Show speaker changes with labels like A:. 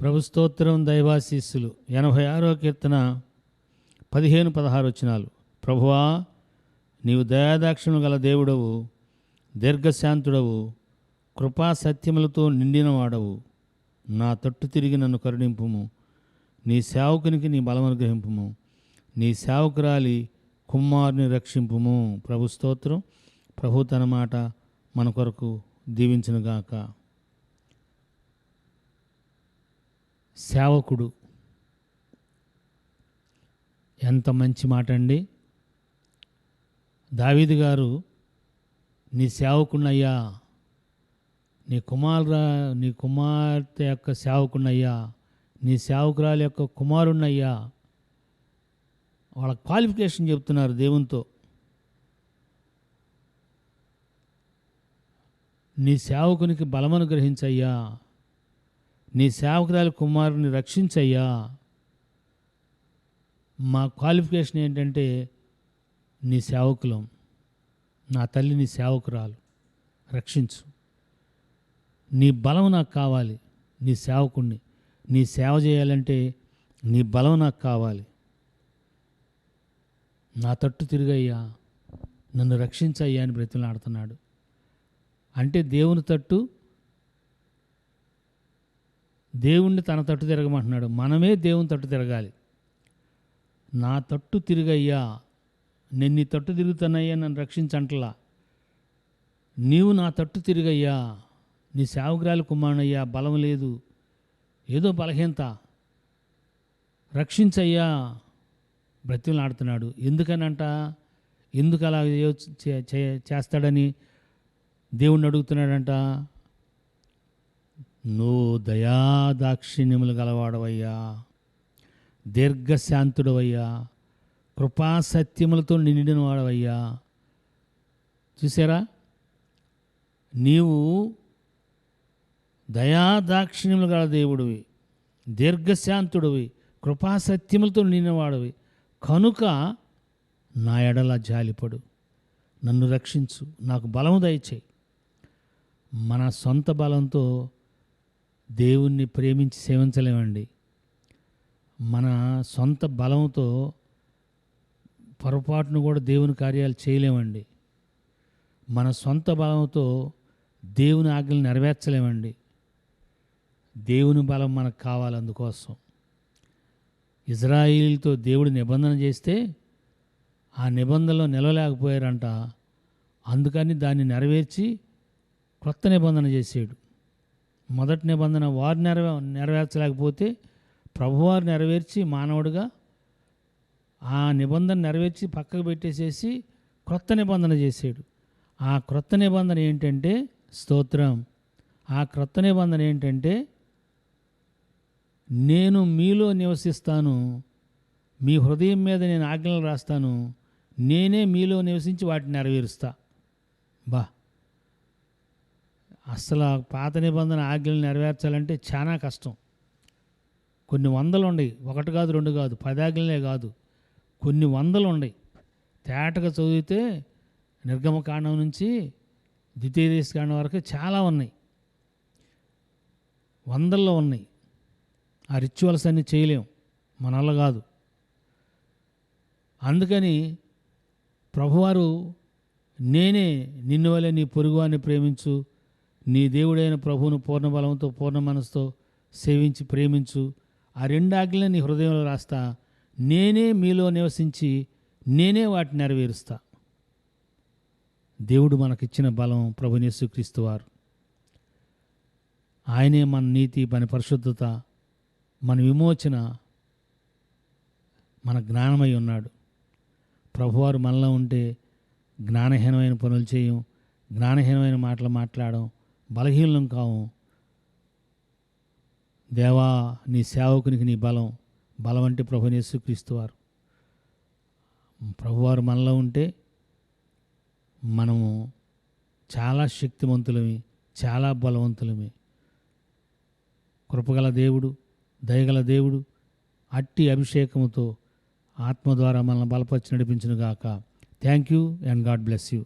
A: ప్రభు స్తోత్రం దైవాశీస్సులు. ఎనభై ఆరో కీర్తన పదిహేను పదహారు వచ్చినాలు ప్రభువా నీవు దయాదాక్షిణ్యం గల దేవుడవు దీర్ఘశాంతుడవు కృపా సత్యములతో నిండినవాడవు. నా తట్టు తిరిగి నన్ను కరుణింపుము. నీ సేవకునికి నీ బలమనుగ్రహింపుము నీ సేవకురాలి కుమారుని రక్షింపుము. ప్రభు స్తోత్రం. ప్రభు తన మాట మన కొరకు దీవించునుగాక. సేవకుడు. ఎంత మంచి మాట అండి దావీదు గారు నీ సేవకున్నయ్యా నీ కుమారురా నీ కుమార్తె యొక్క సేవకున్నయ్యా నీ సేవకురాలి యొక్క కుమారున్నయ్యా వాళ్ళ క్వాలిఫికేషన్ చెప్తున్నారు దేవునితో. నీ సేవకునికి బలమను గ్రహించయ్యా నీ సేవకురాలి కుమారుని రక్షించయ్యా. మా క్వాలిఫికేషన్ ఏంటంటే నీ సేవకులం. నా తల్లి నీ సేవకురాలు. రక్షించు. నీ బలం నాకు కావాలి. నీ సేవకుణ్ణి. నీ సేవ చేయాలంటే నీ బలం నాకు కావాలి. నా తట్టు తిరిగయ్యా. నన్ను రక్షించయ్యా అని బ్రతిలాడుతున్నాడు అంటే దేవుని తట్టు దేవుణ్ణి తన తట్టు తిరగమంటున్నాడు. మనమే దేవుని తట్టు తిరగాలి. నా తట్టు తిరిగయ్యా. నేను నీ తట్టు తిరుగుతానయ్యా నన్ను రక్షించంటలా. నీవు నా తట్టు తిరిగయ్యా. నీ సేవకురాలు కుమారునయ్యా బలం లేదు. ఏదో బలహీనత. రక్షించయ్యా. బ్రతిలాడుతున్నాడు ఎందుకనంట? ఎందుకు అలా చే- చే- చేస్తాడని దేవుణ్ణి అడుగుతున్నాడంట? నో దయా దయాదాక్షిణ్యములు గలవాడవయ్యా. దీర్ఘశాంతుడవయ్యా. కృపాసత్యములతో నిండిన వాడవయ్యా. చూసారా నీవు దయాదాక్షిణ్యములు గల దేవుడివి. దీర్ఘశాంతుడివి. కృపాసత్యములతో నిండినవాడివి కనుక నా ఎడల జాలిపడు. నన్ను రక్షించు. నాకు బలము దయచేయి. మన సొంత బలంతో దేవుణ్ణి ప్రేమించి సేవించలేమండి. మన సొంత బలంతో పొరపాటును కూడా దేవుని కార్యాలు చేయలేమండి. మన సొంత బలంతో దేవుని ఆజ్ఞలు నెరవేర్చలేమండి. దేవుని బలం మనకు కావాలి అందుకోసం. ఇజ్రాయిల్తో దేవుడు నిబంధన చేస్తే ఆ నిబంధనలో నిలవలేకపోయారంట. అందుకని దాన్ని నెరవేర్చి క్రొత్త నిబంధన చేసాడు. మొదటి నిబంధన వారు నెరవే నెరవేర్చలేకపోతే ప్రభువారు నెరవేర్చి మానవుడిగా ఆ నిబంధన నెరవేర్చి పక్కకు పెట్టేసేసి క్రొత్త నిబంధన చేసాడు ఆ క్రొత్త నిబంధన ఏంటంటే స్తోత్రం. ఆ క్రొత్త నిబంధన ఏంటంటే నేను మీలో నివసిస్తాను మీ హృదయం మీద నేను ఆజ్ఞలు రాస్తాను నేనే మీలో నివసించి వాటిని నెరవేరుస్తా. బా! అసలు పాత నిబంధన ఆజ్ఞలు నెరవేర్చాలంటే చాలా కష్టం. కొన్ని వందలు ఉన్నాయి ఒకటి కాదు రెండు కాదు పది కాదు. కొన్ని వందలు ఉన్నాయి తేటగా చదివితే నిర్గమకాండం నుంచి ద్వితీయదేశ కాండం వరకు చాలా ఉన్నాయి. వందల్లో ఉన్నాయి. ఆ రిచువల్స్ అన్నీ చేయలేం. మన కాదు. అందుకని ప్రభువారు నేనే నిన్ను వలె నీ పొరుగువాన్ని ప్రేమించు నీ దేవుడైన ప్రభువును పూర్ణ బలంతో పూర్ణ మనసుతో సేవించి ప్రేమించు. ఆ రెండు ఆజ్ఞలను నీ హృదయంలో రాస్తా. నేనే మీలో నివసించి నేనే వాటిని నెరవేరుస్తా. దేవుడు మనకిచ్చిన బలం ప్రభు యేసుక్రీస్తు వారు. ఆయనే మన నీతి మన పరిశుద్ధత మన విమోచన మన జ్ఞానమై ఉన్నాడు. ప్రభువారు మనలో ఉంటే జ్ఞానహీనమైన పనులు చేయం జ్ఞానహీనమైన మాటలు మాట్లాడడం బలహీనం కావు. దేవా నీ సేవకునికి నీ బలం బలం అంటే ప్రభు యేసుక్రీస్తు వారు. ప్రభువారు మనలో ఉంటే మనము చాలా శక్తివంతులమి చాలా బలవంతులమి. కృపగల దేవుడు దయగల దేవుడు అట్టి అభిషేకముతో ఆత్మ ద్వారా మనల్ని బలపరిచి నడిపించునుగాక. Thank you and God bless you.